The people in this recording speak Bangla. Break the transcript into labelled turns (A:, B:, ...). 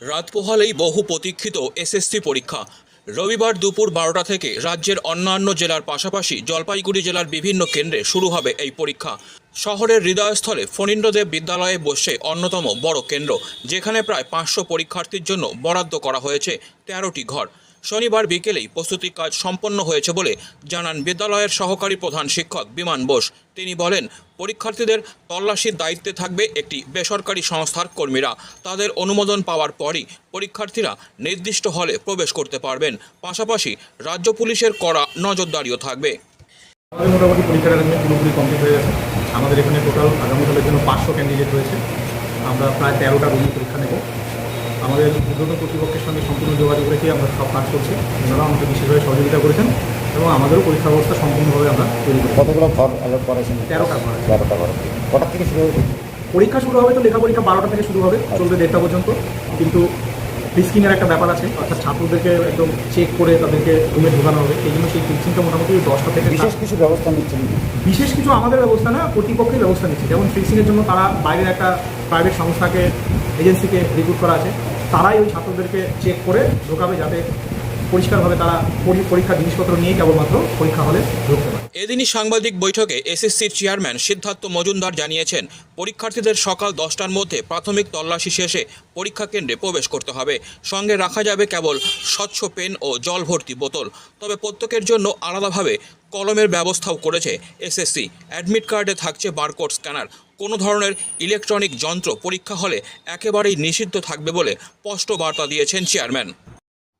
A: রাত পোহালেই বহু প্রতীক্ষিত এসএসসি পরীক্ষা। রবিবার দুপুর বারোটা থেকে রাজ্যের অন্যান্য জেলার পাশাপাশি জলপাইগুড়ি জেলার বিভিন্ন কেন্দ্রে শুরু হবে এই পরীক্ষা। শহরের হৃদয়স্থলে ফণীন্দ্রদেব বিদ্যালয়ে বসে অন্যতম বড় কেন্দ্র, যেখানে প্রায় পাঁচশো পরীক্ষার্থীর জন্য বরাদ্দ করা হয়েছে তেরোটি ঘর। শনিবার বিকেলেই প্রস্তুতি কাজ সম্পন্ন হয়েছে বলে জানান বিদ্যালয়ের সহকারী প্রধান শিক্ষক বিমান বোস। তিনি বলেন, পরীক্ষার্থীদের তল্লাশির দায়িত্বে থাকবে একটি বেসরকারি সংস্থার কর্মীরা। তাদের অনুমোদন পাওয়ার পরই পরীক্ষার্থীরা নির্দিষ্ট হলে প্রবেশ করতে পারবেন। পাশাপাশি রাজ্য পুলিশের কড়া নজরদারিও থাকবে।
B: মোটামুটি পুরোপুরি কমপ্লিট হয়ে গেছে। আমাদের এখানে টোটাল আগামীকালের জন্য পাঁচশো ক্যান্ডিডেট রয়েছে। আমরা প্রায় তেরোটা রুমে পরীক্ষা নেব। আমাদের উদ্যোগ কর্তৃপক্ষের সঙ্গে সম্পূর্ণ যোগাযোগ রেখে আমরা সব কাজ করছি। ওনারাও আমাকে বিশেষভাবে সহযোগিতা করেছেন এবং আমাদেরও পরীক্ষা ব্যবস্থা সম্পূর্ণভাবে আমরা তৈরি করি
C: কতগুলো ঘর অ্যালোট করেছেন
B: তেরোটা ঘর
C: তেরোটা ঘর কটার থেকে শুরু হবে?
B: পরীক্ষা শুরু হবে তো লেখা পরীক্ষা বারোটা থেকে শুরু হবে চলবে দেড়টা পর্যন্ত। কিন্তু ফিক্সিংয়ের একটা ব্যাপার আছে অর্থাৎ ছাত্রদেরকে একদম চেক করে তাদেরকে রুমে ঢোকানো হবে। এই জন্য সেই ফিক্সিংটা মোটামুটি দশটা থেকে
C: বিশেষ কিছু ব্যবস্থা নিচ্ছেন
B: বিশেষ কিছু আমাদের ব্যবস্থা না কর্তৃপক্ষের ব্যবস্থা নিচ্ছে। যেমন ফিক্সিংয়ের জন্য তারা বাইরের একটা প্রাইভেট সংস্থাকে এজেন্সিকে রিক্রুট করা আছে। তারাই ওই ছাত্রদেরকে চেক করে ঢোকাবে যাতে পরিষ্কারভাবে তারা পরি- পরীক্ষার জিনিসপত্র নিয়ে কেবলমাত্র পরীক্ষা হলে ঢুকতে পারে।
A: এদিনই সাংবাদিক বৈঠকে এসএসসির চেয়ারম্যান সিদ্ধার্থ মজুমদার জানিয়েছেন, পরীক্ষার্থীদের সকাল দশটার মধ্যে প্রাথমিক তল্লাশি শেষে পরীক্ষা কেন্দ্রে প্রবেশ করতে হবে। সঙ্গে রাখা যাবে কেবল স্বচ্ছ পেন ও জল ভর্তি বোতল। তবে প্রত্যেকের জন্য আলাদাভাবে কলমের ব্যবস্থাও করেছে এসএসসি। অ্যাডমিট কার্ডে থাকছে বারকোড স্ক্যানার। কোনো ধরনের ইলেকট্রনিক যন্ত্র পরীক্ষা হলে একেবারেই নিষিদ্ধ থাকবে বলে স্পষ্ট বার্তা দিয়েছেন চেয়ারম্যান।